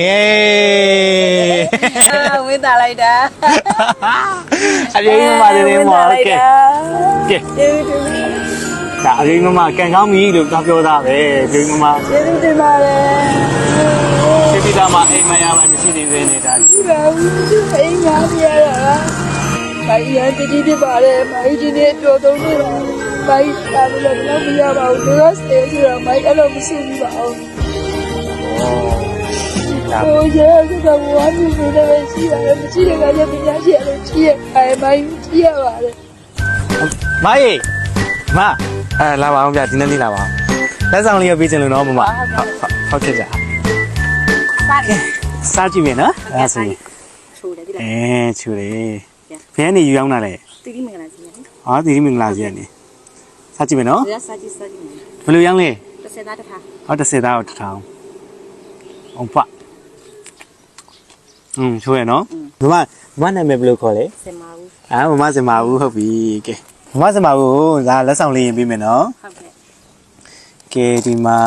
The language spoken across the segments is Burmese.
เอ้အာဝင်းတာလိုက်တာအရေးမမလေးလေးမော်ကဲကဲကျေးဇူးတင်ဒါအရေးမမကန်ကောင်းပြီလို့တော့ပြောတာပဲအရေးမမကျေးဇူးတင်ပါတယ်စိတ်ပြီးသားမအိမ်မရမှမရှိသေးသေးနေတာဒီပါဘူးအိမ်မှာပြရတာမိုင်းရတတိပြပါတယ်မိုင်းဒီနေ့တော်တော်နေပါမိုင်းတာလို့လည်းမရပါဘူးသူကစတေးဆိုတော့မိုင်းအဲ့လိုမရှိဘူးပါအောင် ဒါဟိုရဲကတော့ဝမ်းမြူနေတယ်ရှိရတယ်မရှိတဲ့ကလည်းပညာရှိရလို့ရှိရအဲမိုင်းကြည့်ရပါတယ်မအေးမအဲလာပါအောင်ဗျဒီနေ့လေးလာပါအောင်လက်ဆောင်လေးရပေးချင်လို့နော်မမဟုတ်ဟုတ်ကဲ့ကြစားတယ်စားကြည့်မယ်နော်အဲဆိုရင်ချိုးတယ်ဒီလားအဲချူတယ်ဘယ်ကနေယူရောက်လာလဲတိတိမင်္ဂလာစီရတယ်ဟာဒီဒီမင်္ဂလာကြီးကနေစားကြည့်မယ်နော်ဒါစားကြည့်စားကြည့်ဘယ်လိုရောင်းလဲတစ်စက်သားတစ်ခါဟောတစ်စက်သားကိုတစ်ထောင်အောင်ဖ อืมချိုးရနော်မမမနာမည်ဘယ်လိုခေါ်လဲစင်မာဘူးအာမမစင်မာဘူးဟုတ်ပြီကဲမမစင်မာဘူးဒါလက်ဆောင်လေးရင်ပေးမယ်နော်ဟုတ်ကဲ့ကဲဒီမှာ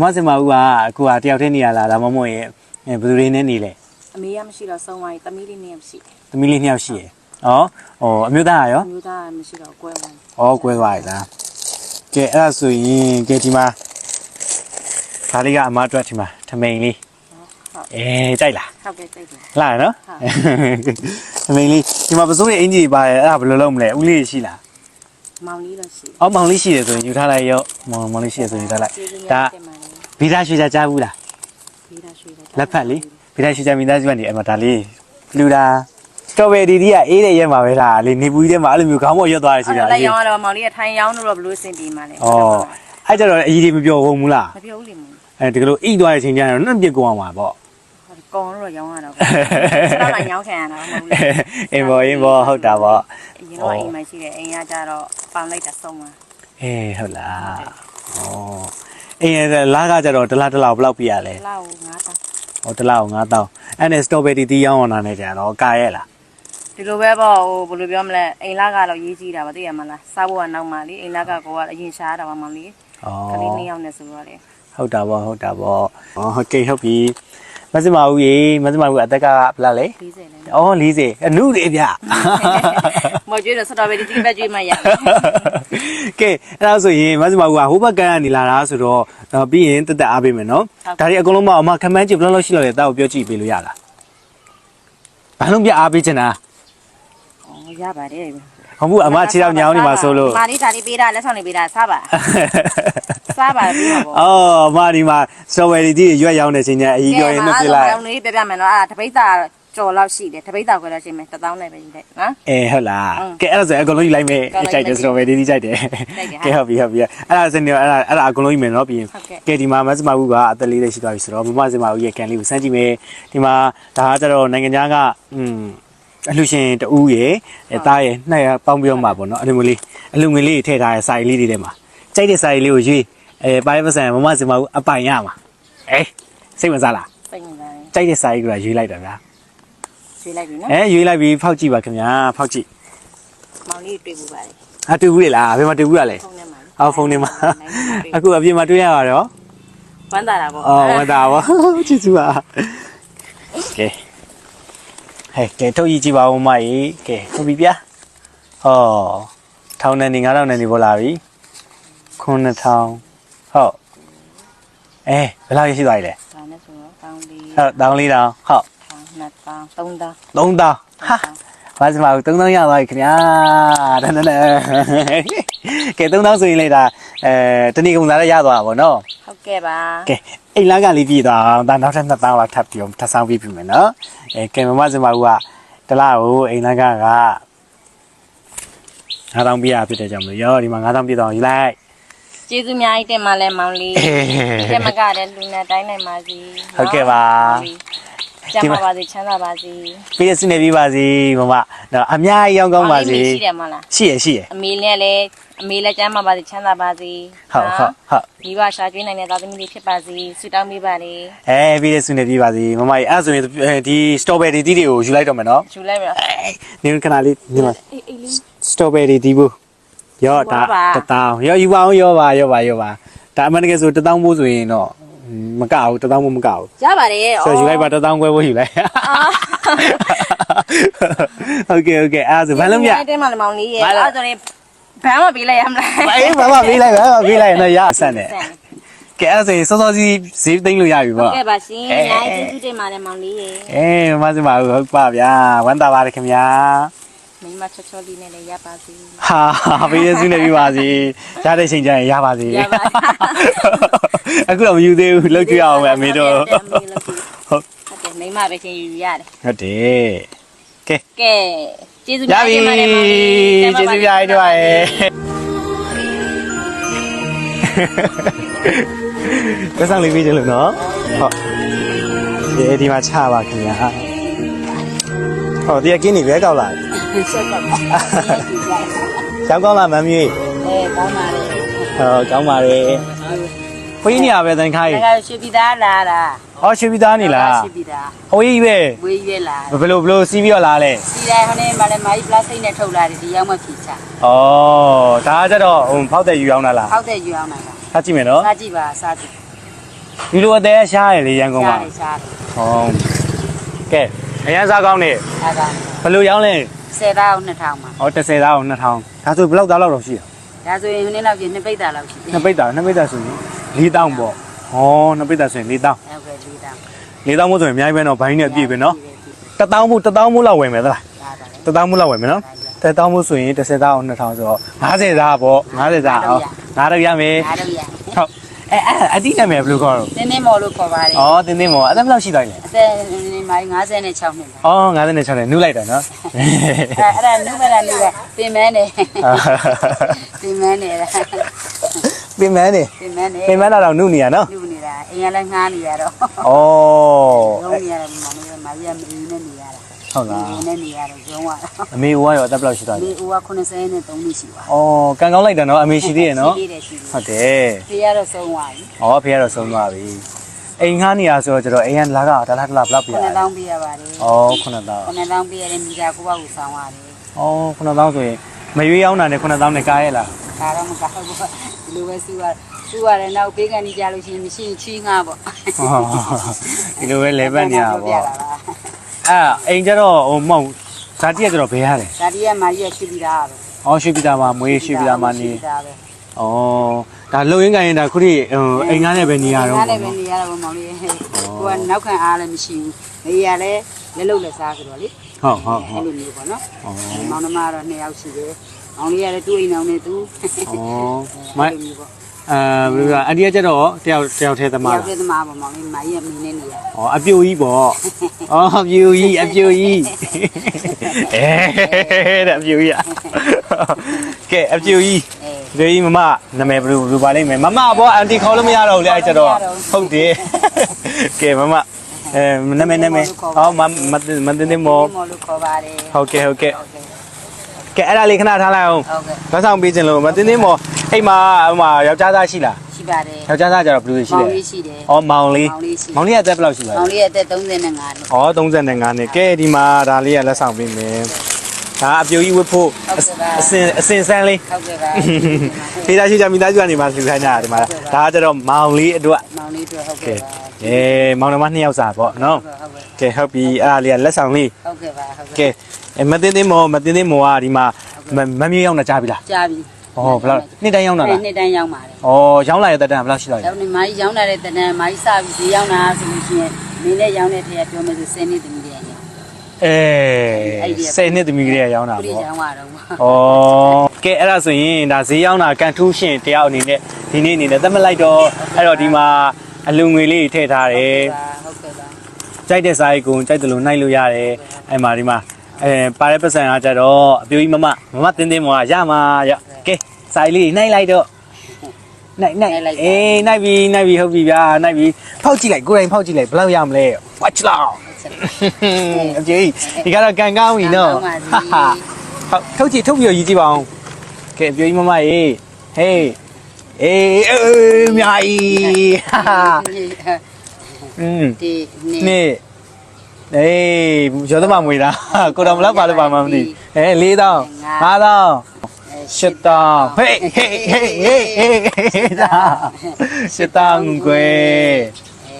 မမစင်မာဘူးကအခုကတယောက်တည်းနေရလားဒါမှမဟုတ်ရဲ့အဲဘယ်သူတွေနဲ့နေလဲအမေကမရှိတော့ဆုံးသွားရင်သမီးလေးနဲ့မရှိသမီးလေးနှစ်ယောက်ရှိရယ်ဩဟောအမျိုးသားကရောအမျိုးသားမရှိတော့ကွဲသွားဩကွဲသွားရလားကဲအဲ့ဒါဆိုရင်ကဲဒီမှာဒါလေးကအမအတွက်ဒီမှာထမိန်လေး ဟုတ်အဲကြိုက်လားဟုတ်ကဲ့တိတ်တယ်လာရနော်ဟုတ်ထမိန်လေးဒီမှာပစိုးရဲ့အင်ကြီးပါတယ်အဲ့ဒါဘယ်လိုလုပ်မလဲဦးလေးရှိလားမောင်လေးတော့ရှိအော်မောင်လေးရှိတယ်ဆိုရင်ယူထားလိုက်ရောမောင်မောင်လေးရှိတယ်ဆိုရင်ယူထားလိုက်ကျေးဇူးဒါများတင်ပါတယ်ဗီဒါရွှေချာကြားဘူးလားပြီးတာရွှေလိုက်လက်ဖက်လေးဗီဒါရွှေချာမိသားစုကနေအမဒါလေးလူတာစတော်ဘယ်ရီဒီကအေးတဲ့ရက်မှာပဲလားလေနေပူကြီးထဲမှာအဲ့လိုမျိုးခေါင်းပေါ်ရွက်သွားတယ်ရှိအဲ့တာတော့လက်ရောင်းတော့မောင်လေးကထိုင်ရောင်းတော့ဘလို့အဆင်ပြေမှာလဲဩအဲ့ကြတော့အကြီးကြီးမပြောဘူးမူလားမပြောဘူးလေမောင်အဲဒီကလိုအိသွားတဲ့အချိန်ကျရင်နှံ့ပြစ်ကုန်အောင်ပါပေါ့ ကောင်းတော့ရောင်းရတော့ဆက်တော့ရောင်းခံရတာမဟုတ်ဘူးအင်းဘောအင်းဘောဟုတ်တာပေါ့အရင်တော့အိမ်မှာရှိတယ်အိမ်ကကြတော့ပန်လိုက်တာဆုံးသွားအေးဟုတ်လားဩအင်းရလာကကြတော့တစ်လားတစ်လားဘယ်လောက်ပြရလဲလောက်ငါးတောင်းဟောတစ်လားကို9000အဲ့နဲ့စတော်ဘယ်ရီတီးရောင်းအောင်တာနဲ့ကြတော့ကာရဲ့လားဒီလိုပဲပေါ့ဟိုဘယ်လိုပြောမလဲအိမ်လာကတော့ရေးကြည့်တာပါသိရမလားစားဖို့ကနောက်မှလေအိမ်လာကကိုကအရင်ရှားတာပါမောင်လေးဩကလေးနှစ်ယောက်နဲ့ဆိုတော့လေဟုတ်တာပေါ့ဟုတ်တာပေါ့ဩဟုတ်ကဲ့ဟုတ်ပြီ မစမဦးရေမစမဦးအသက်ကဘယ်လောက်လဲ40လဲဩ40အနုတွေဗျမော်ကျွေးတော့စတော်ဘယ်ဒီပဲကျွေးမှရမယ်ကဲအဲ့ဒါဆိုရင်မစမဦးကဟိုဘက်ကန်ကနေလာတာဆိုတော့တော့ပြီးရင်တက်တက်အားပေးမယ်နော်ဒါတွေအကုန်လုံးမအမခမန်းကြည့်ဘယ်လောက်လောက်ရှိလို့လဲတောက်ပြောကြည့်ပေးလို့ရလားဘာလို့ပြအားပေးချင်တာဩရပါတယ် ဟုတ်ဘူးအမခြေတော့ညောင်းနေမှာဆိုလို့မာလေးဒါလေးပေးတာလက်ဆောင်လေးပေးတာစားပါစားပါပြီးတော့ပေါ့အော်အမဒီမှာစတော်ဘယ်ရီတီးရွက်ရောင်းတဲ့ချိန်ကျအကြီးပြောရင်နှုတ်ပြလိုက်ကဲအဲ့ဒါဆိုပြပြမယ်နော်အဲ့ဒါတပိတ်တာကြော်လောက်ရှိတယ်တပိတ်တာခွဲလောက်ရှိမယ်တစ်သောင်းနဲ့ပဲယူလိုက်နော်အေးဟုတ်လားဟုတ်ကဲအဲ့ဒါဆိုအကုန်လုံးယူလိုက်မယ်ဟုတ်ကြိုက်တယ်စတော်ဘယ်ရီတီးကြိုက်တယ်ကြိုက်တယ်ဟာကဲဟုတ်ပြီဟုတ်ပြီအဲ့ဒါစနေအဲ့ဒါအဲ့ဒါအကုန်လုံးယူမယ်နော်ပြီးရင်ဟုတ်ကဲ့ကဲဒီမှာမစမဘူးကအသက်လေးလေးရှိသွားပြီဆိုတော့မမစမဘူးရဲ့ကန်လေးကိုစမ်းကြည့်မယ်ဒီမှာဒါကကျတော့နိုင်ငံခြားကอืม အလှရှင်တူးရေအဲသားရေနှစ်ရပေါင်းပြီးတော့မှာပေါ့နော်အလူငွေလေးအလူငွေလေးထည့်ထားတဲ့စာရီလေးတွေထဲမှာကြိုက်တဲ့စာရီလေးကိုရွေးအဲပိုင်းပစံမမစမဘူးအပိုင်ရမှာအေးစိတ်ဝင်စားလားစိတ်ဝင်စားတယ်ကြိုက်တဲ့စာရီကရွေးလိုက်တာဗျာရွေးလိုက်ပြီနော်အဲရွေးလိုက်ပြီးဖောက်ကြည့်ပါခင်ဗျာဖောက်ကြည့်မောင်လေးတွေ့ဘူးပါတယ်အတူဘူးလေလားဘယ်မှာတူဘူးရလဲဖုန်းထဲမှာအော်ဖုန်းထဲမှာအခုအပြင်မှာတွေ့ရပါတော့ဝမ်းသာတာပေါ့အော်ဝတ်တာပါချစ်သူပါကဲ ဟဲ့ကဲထုတ်ကြည့်ကြည့်ပါဦးမကြီးကဲဟုတ်ပြီဗျာဟောထောင်းနေနေ9000နေနေပေါ်လာပြီ9000ဟုတ်အဲဘယ်လောက်ရရှိသွားပြီလဲဒါနဲ့ဆိုတော့တောင်းလေးဟုတ်တောင်းလေးတောင်းဟုတ်ထောင်းနှစ်တောင်းသုံးတောင်း3000ဟာ ဘာစမအောင်3000ရသွားပြီခင်ဗျာတန်းတန်းကဲ3000ဆိုရင်လေဒါအဲတဏီကုံစားလည်းရသွားတာဗောနော်ဟုတ်ကဲ့ပါကဲအိမ်လာကလေးပြည်သွားအောင်ဒါနောက်ထပ်2000လောက်ထပ်ပြီးတော့ထပ်ဆောင်ပြီးပြီမယ်နော်အဲကဲမမစမဦးကတလားကိုအိမ်လာကက9000ပြရဖြစ်တဲ့ကြောင့်မလို့ရောဒီမှာ9000ပြတော့ယူလိုက်ကျေးဇူးများကြီးတင်ပါလဲမောင်လေးတက်မကတဲ့လူနဲ့တိုင်းနိုင်ပါစီဟုတ်ကဲ့ပါ ကျမ်းပါပါစေချမ်းသာပါစေပြည့်စုံနေပြီပါစီမမတော့အများကြီးရောင်းကောင်းပါစီရှိတယ်မဟုတ်လားရှိရရှိရအမေနဲ့လည်းအမေလည်းကျမ်းပါပါစေချမ်းသာပါစေဟုတ်ဟုတ်ဟုတ်မိဘရှာကျွေးနိုင်တဲ့သားသမီးလေးဖြစ်ပါစေဆုတောင်းပေးပါလေအဲပြည့်စုံနေပြီပါစီမမကြီးအဲ့ဒါဆိုရင်ဒီစတော်ဘယ်ရီတီးတွေကိုယူလိုက်တော့မယ်နော်ယူလိုက်ပြီနော်နေခဏလေးဒီမှာအေးအေးလေးစတော်ဘယ်ရီတီးဘူးရောဒါယူပါပါတတောင်းရောယူပါအောင်ရောပါရောပါရောပါဒါအမှန်တကယ်ဆိုတတောင်းဖို့ဆိုရင်တော့ မကဘူးတသောင်းမမကဘူးရပါတယ်။ဆိုတော့ယူလိုက်ပါတသောင်းခွဲဖို့ယူလိုက်ဟုတ်ကဲ့ဟုတ်ကဲ့အဲ့ဒါဆိုဘာလုံးမြတ် တင်မလေးမောင်လေးရဲ့ဘာလဲ အဲ့ဒါဆိုရင်ဘန်းမပေးလိုက်ရမလား အေးဘာမှမေးလိုက်ဘာမှမေးလိုက်တော့ရအဆန်နဲ့ကဲအဲ့ဒါဆိုရင်စောစောစီးဈေးသိမ်းလို့ရပြီဟုပေါ့ တ်ကဲ့ပါရှင်အဲ။အားကျေးဇူးတင်ပါတယ်မောင်လေးရဲ့ အေးမမစမဟုတ်ပါဗျာဝမ်းသာပါတယ်ခင်ဗျာ မိမချောချောလေးနဲ့လည်းရပါစေဟာပေးရစုနေပြီပါစီရတဲ့ချိန်ကျရင်ရပါစီရပါအခုတော့မယူသေးဘူးလှုပ်ကြည့်အောင်ပဲအမေတို့ဟုတ်ဟုတ်ဟုတ်တယ်မိမပဲချင်းယူရတယ်ဟုတ်တယ်ကဲကဲကျေးဇူးရများပြီတင်ပါတယ်မောင်လေးကျေးဇူးများကြီးတို့ရယ်ကစားလေးပြီးကြလို့နော်ဟုတ်ဒီဒီမှာချပါခင်ဗျာ ဟောဒီကင်းနေပဲကောက်လာဆက်ကောက်ပါကျောင်းကောင်းလာမမ်းမြေးအဲကောင်းပါလေဟောကောင်းပါလေခွေးနေရပဲတန်ခိုင်းဒါကရွှေပြည်သားလာတာဟောရွှေပြည်သားနေလားရွှေပြည်သားဟိုကြီးပဲဝေးရွဲလာဘယ်လိုဘယ်လိုစီးပြီးတော့လာလဲစီတိုင်းဟိုနေမလည်းမာကြီးပလတ်စတစ်နဲ့ထုတ်လာတယ်ဒီရောက်မှဖြေချဩဒါကကြတော့ဟိုဖောက်တဲ့ယူအောင်လားဟောက်တဲ့ယူအောင်လာတာထားကြည့်မယ်နော်စားကြည့်ပါစားကြည့်ဒီလိုအသေးရှားရလေရန်ကုန်မှာရှားတယ်ရှားတယ်ဟောကဲ အရန်စားကောင်းနေအဲဒါဘယ်လိုရောင်းလဲ10သားအောင်2000မှာဟော30သားအောင်2000ဒါဆိုဘယ်လောက်သားလောက်တော့ရှိရဒါဆိုရင်ဟိုနေ့လောက်ပြနှစ်ပိတ်တာလောက်ရှိတယ်နှစ်ပိတ်တာနှစ်ပိတ်တာဆိုရင်4000ပေါ့ဟောနှစ်ပိတ်တာဆိုရင်4000 ဟုတ်ကဲ့လေးတောင်4000မို့ဆိုရင်အများကြီးပဲနော်ဘိုင်းနဲ့ပြည့်ပဲနော်1000မို့1000မို့လောက်ဝယ်မယ်သလားဒါပါလေ1000မို့လောက်ဝယ်မယ်နော်1000မို့ဆိုရင်30သားအောင်2000ဆိုတော့50သားပေါ့50သားအောင်ငါတော့ရမယ်ဒါတော့ရဟုတ် အဲအဲအတိနာမည်ဘယ်လိုခေါ်တော့နင်းနေမော်လို့ခေါ်ပါတယ်ဩတင်းတင်းမော်အဲ့ဒါဘယ်လောက်ရှိတိုင်းလဲအသက်နေမိုင်း56နှစ်လားဩ56နဲ့နူးလိုက်တာနော်အဲအဲ့ဒါနုမရနုကပင်မန်းနေပင်မန်းနေတာပင်မန်းနေပင်မန်းနေပင်မန်းတော့နုနေရနော်နုနေတာအိမ်ကလည်းငှားနေရတော့ဩလုံးနေရတယ်မောင်လေးမကြီးကမအင်းနဲ့နေရတာ ဟုတ်လားအင်းနဲ့နေရတော့ရုံးရတာအမေဝါရောအသက်ဘယ်လောက်ရှိသွားလဲဒီဦးက83နှစ်ရှိပါဩကန်ကောင်းလိုက်တာနော်အမေရှိသေးရဲ့နော်ရှိသေးတယ်ရှိသေးဟုတ်တယ်ဖေရတော့ဆုံးသွားပြီဩဖေကတော့ဆုံးသွားပြီအိမ်ငှားနေရဆိုတော့ကျတော့အိမ်ကလာကဒလားဒလားဘယ်လောက်ပြရလဲ9000ပေးရပါတယ်ဩ9000 9000ပေးရတယ်မိသားကိုယ့်ဘာကိုဆောင်းရတယ်ဩ9000ဆိုရင်မရွေးရောက်တာနဲ့9000နဲ့ကားရဲ့လားဒါတော့မကောက်ဘူးဒီလိုပဲစူရစူရတယ်နောက်ပေးကန်ကြီးကြလို့ရှိရင်မရှိရင်ချီးငါပေါ့ဒီလိုပဲလဲပတ်နေရပါပေါ့ အဲ့အိမ်ကျတော့ဟိုမဟုတ်ဇာတိကကျတော့ဘယ်ရလဲဒါဒီကမာကြီးကရှိပြီးသားပဲဩရွှေပြည်သားမှာမွေးရွှေပြည်သားမှာနေရှိပြီးသားပဲဩဒါလုံရင်းကန်ရင်ဒါခုထိဟိုအိမ်ငှားနဲ့ပဲနေရတော့ငါပေါ့လည်းပဲနော် နေရတာပေါ့မောင်လေးကိုကနောက်ခံအားလည်းမရှိဘူးနေရလဲလက်လုတ်လက်စားဆိုတော့လေဟုတ်ဟုတ်ဟုအဲ့တ်လိုမျိုးပေါ့နော်ဩမောင်နှမကတော့နှစ်ယောက်ရှိတယ်မောင်လေးကလည်းသူ့အိမ်အောင်နဲ့သူဩမိုင်း အဲဘယ်လိုလဲအဒီကကျတော့တယောက်တယောက်ထဲသမားယောက်တည်းသမားပေါ့မောင်လေးမာကြီးကမင်းနဲ့နေရဩအပြိုကြီးပေါ့ဩအပြိုကြီးအပြိုကြီးအဲတဲ့အပြိုကြီးอ่ะကဲအပြိုကြီးအဲဒီမမနာမည်ဘယ်လိုဘယ်လိုပါလိမ့်မယ်မမဘောအန်တီခေါ်လို့မရတော့ဘူးလေအဲ့ကျတော့ဟုတ်တယ်ကဲမမအဲနာမည်နာမည်ဟောမမမတင်တင်မောမော်လို့ခေါ်ပါတယ်ဟုတ်ကဲ့ဟုတ်ကဲ့ဟုတ်ကဲ့ကဲအဲ့ဒါလေးခဏထားလိုက်အောင်ဟုတ်ကဲ့လက်ဆောင်ပေးခြင်းလို့မတင်တင်မောအိမ်မှာဟိုမှာယောက်ျားသားရှိလားရှိပါတယ်ယောက်ျားသားကျတော့ဘယ်လိုရှိမောလဲင်လေးရှိတယ်ဩမောင်လေးမောင်လေးရှိ မောင်လေးကအသက်ဘယ်လောက်ရှိပါလဲ မောင်လေးရဲ့အသက်35နှစ်ဩ35နှစ်ကဲဒီမှာဒါလေးကလက်ဆောင်ပေးမယ်ဒါအပြိုကြီးဝတ်ဖို့အစင်အစင်ဆန်းလေးဟုတ်ကဲ့ပါဖေးသားရှိကြမိသားစုကနေမှလှူခိုင်းကြတာဒီမှာဒါကကျတော့မောင်လေးအတွက်မောင်လေးတို့ဟုတ်ကဲကဲ့ပါအဲမောင်နှမနှစ်ယောက်စာပေါ့နော်ဟုတ်ကဲ့ကဲဟုတ်ပြီအဲ့ဒါလေးကလက်ဆောင်လေးဟုတ်ကဲ့ပါဟုတ်ကဲအဲမတင်သေးမောမတင်သေးမောကဒီမှာမမမြေးရောက်နေကြပြီလားကြားပြီ ဩဘယ်လောက်နှစ်တိုင်းရောက်လာလားနှစ်တိုင်းရောက်ပါတယ်ဩရောင်းလာရတဲ့တန်းဘယ်လောက်ရှိလောက်လဲကျောင်းနေမိုင်းရောင်းလာတဲ့တနန်းမိုင်းစပြီးဈေးရောက်လာဆိုလို့ရှိရင်မင်းနဲ့ရောင်းတဲ့ထက်ပြောမယ်ဆို10နှစ်တည်းတည်းရောင်းအဲဆယ်နှစ်သမီးကလေးရောင်းတာပြည့်ပေါ့ရောင်းရတော့ဩကဲအဲ့ဒါဆိုရင်ဒါဈေးရောက်တာကန်ထူးရှင်တယောက်အနေနဲ့ဒီနေ့အနေနဲ့သတ်မှတ်လိုက်တော့အဲ့တော့ဒီမှာအလူငွေလေးထည့်ထားတယ်ဟုတ်ကဲ့ပါကြိုက်တဲ့စားရိတ်ကိုကြိုက်တယ်လို့နှိုက်လို့ရတယ်အဲ့မှာဒီမှာ အဲပါတဲ့ပတ်စံကကြတော့အပြိုကြီးမမမမတင်းတင်းမောကရမှာရကဲစားရိတ်လေးနှိုက်လိုက်တော့နှိုက်နှိုက်အေးနှိုက်ပြီနှိုက်ပြီဟုတ်ပြီဗျာနှိုက်ပြီဖောက်ကြည့်လိုက်ကိုယ်တိုင်ဖောက်ကြည့်လိုက်ဘယ်လောက်ရမလဲ watch လောက်အပြိဒီကတော့ကန်ကောင်းပြီနော်ဟာဟာဟုတ်ထုတ်ကြည့်ထုတ်ပြီးတော့ရည်ကြည့်ပါအောင်ကဲအပြိုကြီးမမရေဟေးအေးအေးအများကြီးဟာဟာอืมဒီနေ့နေ့ အေးရောသမမွေတာကိုတော်မလောက်ပါလို့ပါမှမသိအဲ၄တောင်း၅တောင်းရှစ်တောင်းဟေးဟေးဟေးဟေးဟေးဟေးတာရှစ်တောင်းခွဲ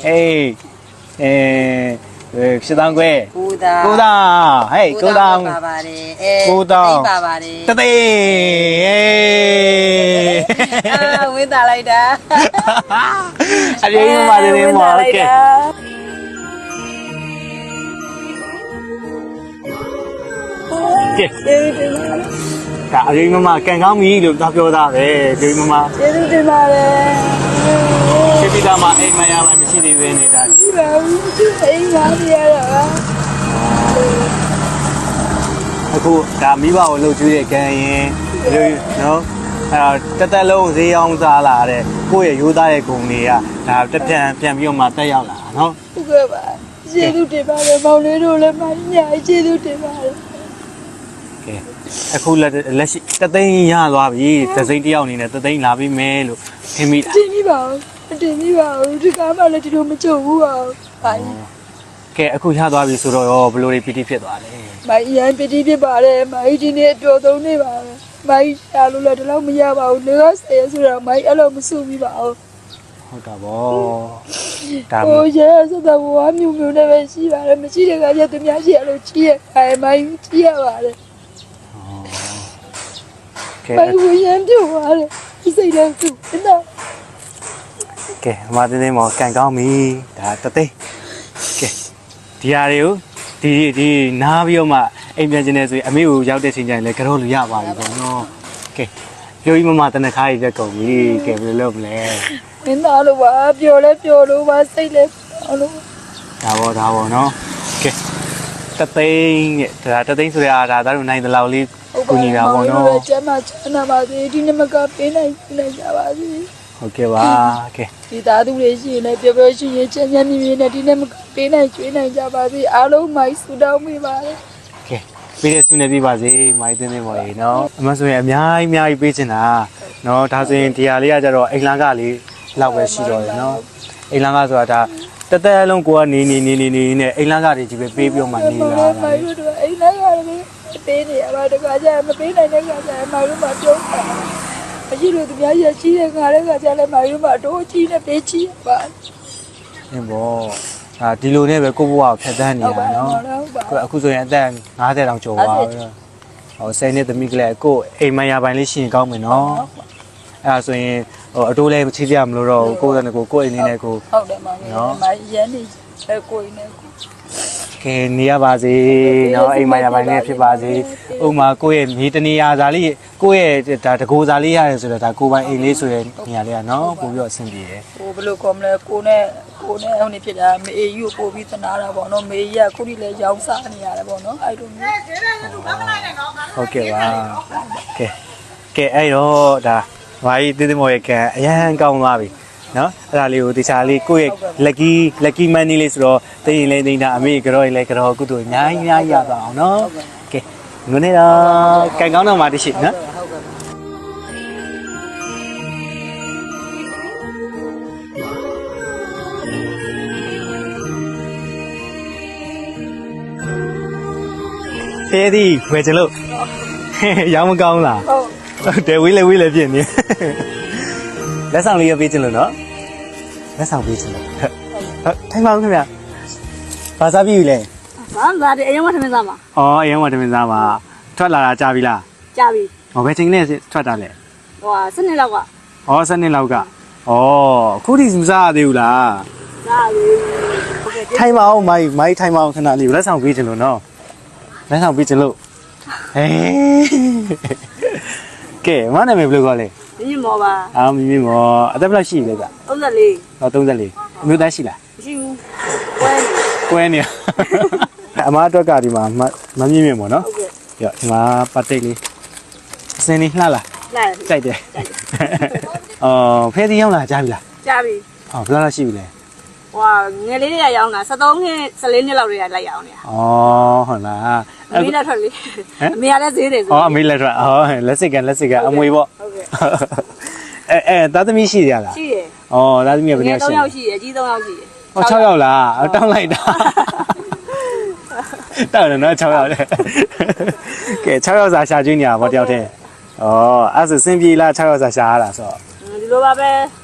ဟေးအဲရှစ်တောင်းခွဲကိုတာကိုတာဟေးကိုတာပါပါတယ်အဲကိုတာပါပါတယ်တသိဟေးအာဝင်တာလိုက်တာအရင်မှလည်းမဟုတ်ကဲ့ ကျေးဇူးတင်ပါတယ်ဒါအရေးမမကန်ကောင်းပြီလို့သာပြောတာပဲဒီမမကျေးဇူးတင်ပါတယ်ဖြစ်ပြီးသားမှအိမ်မရမှမရှိသေးသေးနေတာဒီပါဘူးဒီအိမ်မှာပြရတာအခုဒါမိဘကိုလှုပ်ကျွေးတဲ့ကံရင်ဒီလိုနော်အဲ့တော့တက်တက်လုံးဈေးအောင်စားလာတဲ့ကိုယ့်ရဲ့ရိုးသားတဲ့ဂုဏ်တွေကဒါတက်ပြန်ပြန်ပြီးတော့မှတက်ရောက်လာတာနော်ဟုတ်ကဲ့ပါကျေးဇူးတင်ပါတယ်မောင်လေးတို့လည်းမညာကျေးဇူးတင်ပါတယ် ကဲအခုလက်လက်ရှိတသိန်းရသွားပြီတသိန်းတယောက်အနေနဲ့တသိန်းလာပြီမဲလို့ထင်မိတာတင်ပြီးပါဦးမတင်ပြီးပါဦးဒီကားမှလည်းဒီလိုမကြုံဘူးပါဘူးဘာကြီးကဲအခုရသွားပြီဆိုတော့ရောဘယ်လိုတွေပီတိဖြစ်သွားလဲမိုင်းရန်ပတိဖြစ်ပါတယ်မိုင်းဒီနေ့အတော်သုံးနေပါပဲမိုင်းရှာလို့လည်းဒီလောက်မရပါဘူးနေကဆယ်ဆိုတော့မိုင်းအဲ့လိုမစုပြီးပါဘူးဟုတ်တာဗောဒါဟိုရဲဆိုတော့ဝါမျိုးမျိုးနဲ့ပဲရှိပါတယ်မရှိတဲ့ကကျသူများရှိရလို့ချီးရခိုင်မိုင်းချီးရပါတယ် ကဲမိုင်းဝရန်ပြုတ်ပါတယ်ဒီစိတ်တော့သူနော်ကဲအမတင်းတင်းမောကန်ကောင်းပြီဒါတသိန်းကဲဒီဟာတွေကိုဒီဒီနားပြီးတော့မှအိမ်ပြန်ကျင်နေဆိုရင်အမေကိုရောက်တဲ့ချိန်ကျရင်လည်းကြောလို့ရပါပြီပေါ့နော်ကဲပြောကြီးမမတနခါးကြီးတက်ကုန်ပြီကဲဘယ်လိုလုပ်မလဲမင်းသားလို့ပါပျော်လဲပျော်လို့ပါစိတ်လဲအလို့ဒါပေါ့ဒါပေါ့နော်ကဲတသိန်းတဲ့ဒါတသိန်းဆိုရတာဒါတို့နိုင်တဲ့လောက်လေး ကူညီတာပေါ့နော်ကျမချမ်းသာပါစေဒီနေ့မကပေးနိုင်နိုင်ကြပါစေဟုတ်ကဲ့ပါကဲဒီသားသူတွေရှိရင်လည်းပျော်ပျော်ရှိရင်ချမ်းချမ်းမြေမြေနဲ့ဒီနေ့မကပေးနိုင်ကျွေးနိုင်ကြပါစေအားလုံးမိုက်ဆူတောင်းမိပါတယ်ကဲပေးတဲ့ဆုနဲ့ပြပါစေမိုင်းတင်းတင်းပါရေနော်အမဆိုရင်အများကြီးအများကြီးပေးချင်တာနော်ဒါဆိုရင်ဒီဟာလေးကကြတော့အိမ်လန်းကလေးလောက်ပဲရှိတော့တယ်နော်အိမ်လန်းကဆိုတာဒါ တက်တက်လုံးကိုကနေနေနေနေနေနဲ့အိမ်လန်းကတွေကြီးပဲပေးပြီးတော့မှနေမောင်လာလေးမိုက်တို့အိမ်လိုက်ရတယ်ပေးနေရပါတခါကျမပေးနိုင်တဲ့ခါကျမိုက်တို့မှပြုံးတာမရှိလို့သူများရရှိတဲ့ခါတဲ့ခါကျလည်းမိုက်တို့မှတို့ကြီးနဲ့ပေးချီပါအင်းဘောဒါဒီလိုနဲ့ပဲကိုယ့်ဘဝကိုဖြတ်သန်းနေဟုတ်ရပါတာနော်ဟုတ်ပါကိုအခုဆိုရင်အသက်50တောင်ကျော်ပါပြီဟို10နှစ်သမီးကလေးကိုအိမ်မရပိုင်းလေးရှင်ကောင်းမယ်နော်အဲ့ဒါဆိုရင် ဟိုအတိုးလည်းချေးကြမလို့တော့ကိုယ်ကနေကိုကိုယ်အိမ်လေးနဲ့ကိုဟုတ်တယ်မောင်ကြီးမရန်နေကိုယ်နဲ့ကိုခင်နေရပါစေနော်အိမ်မရပါနဲ့ဖြစ်ပါစေဥမာကိုယ့်ရဲ့မြေတနေရာဇာလေးကိုယ့်ရဲ့ဒါတကိုဇာလေးရတယ်ဆိုတော့ဒါကိုပိုင်အိမ်လေးဆိုရင်နေရာလေးကနော်ပို့ပြီးတော့အဆင်ပြေတယ်ဟိုဘယ်လိုကောမလဲကိုနဲ့ကိုနဲ့ဟိုနေဖြစ်တာမေအေကြီးကိုပို့ပြီးသနာတာပေါ့နော်မေအေကြီးကခုထိလည်းရောင်းစားနေရတယ်ပေါ့နော်အဲ့လိုမျိုးဟုတ်ကဲ့ပါကဲကဲအဲ့တော့ဒါ ဝါကြီးတေးသေးမော်ရဲ့ခံအရန်ကောင်းသွားပြီနော်အဲ့ဒါလေးကိုတခြားလေးကိုယ့်ရဲ့ lucky lucky money လေးဆိုတော့သိရင်လည်းသိတာအမေကြောရင်လည်းကြောကုသိုလ်အများကြီးများရပါအောင်နော်ကဲငွေနဲ့တော့ကန်ကောင်းတော့မှတရှိနော်သေးသည်ဝယ်ကြလို့ရောင်းမကောင်းလားဟုတ် ဟုတ်တယ်ဝေးလေဝေးလေဖြစ်နေလက်ဆောင်လေးရပေးချင်လို့နော်လက်ဆောင်ပေးချင်လို့ဟုတ်ဟုတ်ထိုင်ပါဦးခင်ဗျဘာစားပြီလဲဘာသာတဲ့အရင်ကထမင်းစားမှာဩအရင်ကတမင်စားပါထွက်လာတာကြာပြီလားကြာပြီဟောဘယ်ချိန်လဲထွက်တာလဲဟိုဟာစနစ်လောက်ကဩစနေလောက်ကဩခုထိမစားရသေးဘူးလားစားပြီဟုတ်ကဲ့ထိုင်ပါဦးမိုင်းမိုင်းထိုင်ပါဦးခဏလေးလက်ဆောင်ပေးချင်လို့နော်လက်ဆောင်ပေးချင်လို့ဟေး ကဲမနာမည်ဘယ်လိုခေါ်လဲညင်မောပါအာမင်းမင်းမောအသက်ဘယ်လောက်ရှိလဲဗျ34ဟော34အမျိုးသားရှိလားမရှိဘူးဝဲနေကွဲနေရအမအတွက်ကဒီမှာမမမြင့်မြင့်ပေါ့နော်ဟုတ်ကဲ့ပြဒီမှာပတ်တိတ်လေးအစင်းလေးလှလာလိုက်ကြိုက်တယ်အော်ဖဲသေးရောက်လာကြားပြီလားကြာပြီဟောဘယ်လောက်ရှိပြီလဲ ဟိုဟာငယ်လေးတွေကရောင်းတာ73နှစ်14နှစ်လောက်တွေကလိုက်ရောင်းနေတာအော်ဟုတ်လားအမေလက်ထွက်လေအမေကလည်းဈေးတယ်ဆိုအော်အမေလက်ထွက်အော်လက်စစ်ကန်လက်စစ်ကန်အမွေပေါ့ဟုတ်ကဲ့အဲအဲသားသမီးရှိရလားရှိရယ်အော်သားသမီးကဘယ်ငနှစ်ယ်ယောက်ရှိ3လဲယောက်ရှိရယ်အကြီး3ယောက်ရှိရယ်ဟော6ယောက်လားအော်တောင်းလိုက်တာတောင်းတယ်နော်6ယောက်လေကဲ6ယောက်စာရှာကျွေးနေရပါတယောက်တည်းအဲ့ဆိုစင်ပြေလား6ရောက်စာရှာရတာဆိုတော့ဒီလိုပါပဲဟို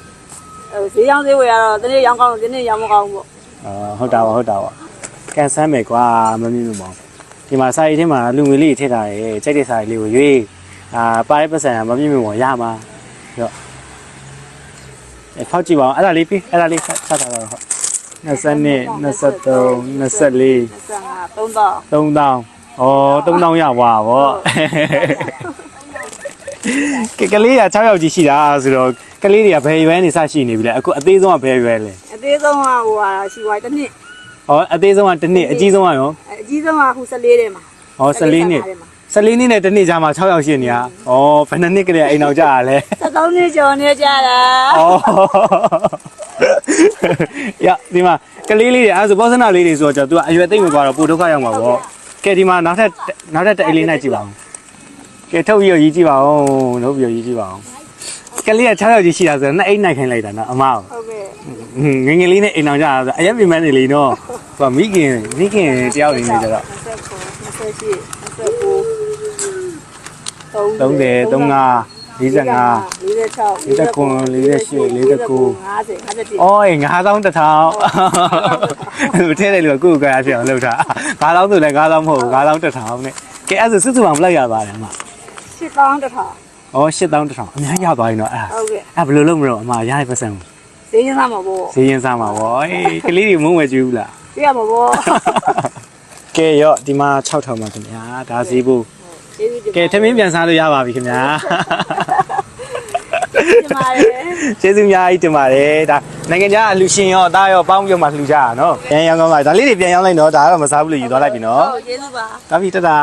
ဈေးရောင်းဈေးဝယ်ရတော့တနေ့ရောင်းကောင်းလို့ဒီနေ့ရောင်းမကောင်းဘူးပေါ့အော်ဟုတ်တာပါဟုတ်တာပါကန်ဆန်းမယ်ကွာမမြင်ဘူးပေါ့ဒီမှာစာရီထဲမှာလူငွေလေးထည့်ထားတယ်ကြိုက်တဲ့စာရီလေးကိုရွေးအာပါတဲ့ပတ်စံမမြင်ဘူးပေါ့ရမှာရော့အဲဖောက်ကြည့်ပါအောင်အဲ့ဒါလေးပြီးအဲ့ဒါလေးဆက်ထားတာဟုတ်22 23 24 25 3000 3000ဩ3000ရပါဗောကကလေးက6ယောက်ကြီးရှိတာဆိုတော့ ကလေးတွေကဘယ်ရွယ်နေစရှိနေပြီလဲအခုအသေးဆုံးကဘယ်ရွယ်လဲအသေးဆုံးကဟိုဟာရှိသွားတစ်နှစ်ဩအသေးဆုံးကတစ်နှစ်အကြီးဆုံးကရောအကြီးဆုံးကခု14တဲ့မှာဩ14နှစ်14နှစ်နဲ့တစ်နှစ်ကြာမှ6ယောက်ရှိနေတာဩဘယ်နှစ်နှစ်ကလေးအိမ်အောင်ကြရလဲ73နှစ်ကျော်နေကြတာဩရဒီမှာကလေးလေးတွေအဲဆိုဘောဆနာလေးတွေဆိုတော့ तू အရွယ်သိမ့်မသွားတော့ပိုဒုက္ခရောက်မှာဗောကဲဒီမှာနောက်ထပ်နောက်ထပ်တအိတ်လေးနဲ့ကြည့်ပါဦးကဲထုတ်ပြီးတော့ရေးကြည့်ပါဦးထုတ်ပြီးတော့ရေးကြည့်ပါဦး ကလေးက6ယောက်ကြီးရှိတာဆိုတော့နှစ်အိတ်နိုင်ခိုင်းလိုက်တာနော်အမအောင်ဟုတ်ကဲ့ငယ်ငယ်လေးနဲ့အိမ်အောင်ကြတာဆိုအရင်ပြင်မနေလေနော်သူကမိခင်မိခင်တယောက်နေနေကြတော့29 28 29 30 35 45 46 49 50 51အော်9000တစ်ထောင်မထဲတယ်လို့ကိုယ့်ကိုယ်ကဖြစ်အောင်လုပ်တာ9000ဆိုလည်း9000မဟုတ်ဘူး9000တစ်ထောင်နဲ့ကဲအဲ့ဒါစစ်စုအောင်လိုက်ရပါတယ်အမ8000တစ်ထောင် အော်8000တစ်ထောင်အများကြီးရသွားရင်တော့အဲ့ဟုတ်ကဲ့အဲ့ဘယ်လိုလုပ်မလို့အမရတဲ့ပတ်စံဈေးရင်းသားမှာပေါ့ဈေးရင်စားမှာဗောအေးကလေးတွေမုံဝဲကြည့်ဘူးလားဈေးရမှာပေါ့ကဲရော့ဒီမှာ6000ပါခင်ဗျာဒါဈေးဖို့ကျေးဇူးတင်ကဲထမင်းပြန်စားလို့ရပါပြီခင်ဗျာပါတယ်ကျေးဇူးအများကြီးတင်ပါတယ်ဒါနိုင်ငံခြားအလူရှင်ရောအသားရောပေါင်းပြီးတော့မှလှူကြတာနော်ပြန်ရောင်းကောင်းပါဒါလေးတွေပြန်ရောင်းလိုက်တော့ဒါကတော့မစားဘူးလို့ယူသွားလိုက်ပြီနော်ဟုတ်ကျေးဇူးပါဒါပြီတတာ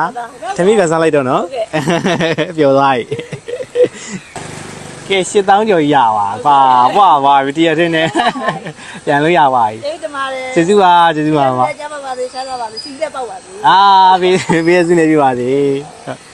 ထမင်းပြန်စားလိုက်တော့နော်ဟုတ်ကဲ့ပျော်သွားပြီ ကဲ8000ကျော်ရပါကွာဘွားပါပြီတရထင်းနဲ့ပြန်လို့ရပါပြီကျေးဇူးတင်ပါတယ်ကျေးဇူးပါကျေးဇူးပါပါကြားပါပါစေရှားပါပါစေစီးလက်ပေါက်ပါစေအာဘေးဘေးစုနေပြီပါစေ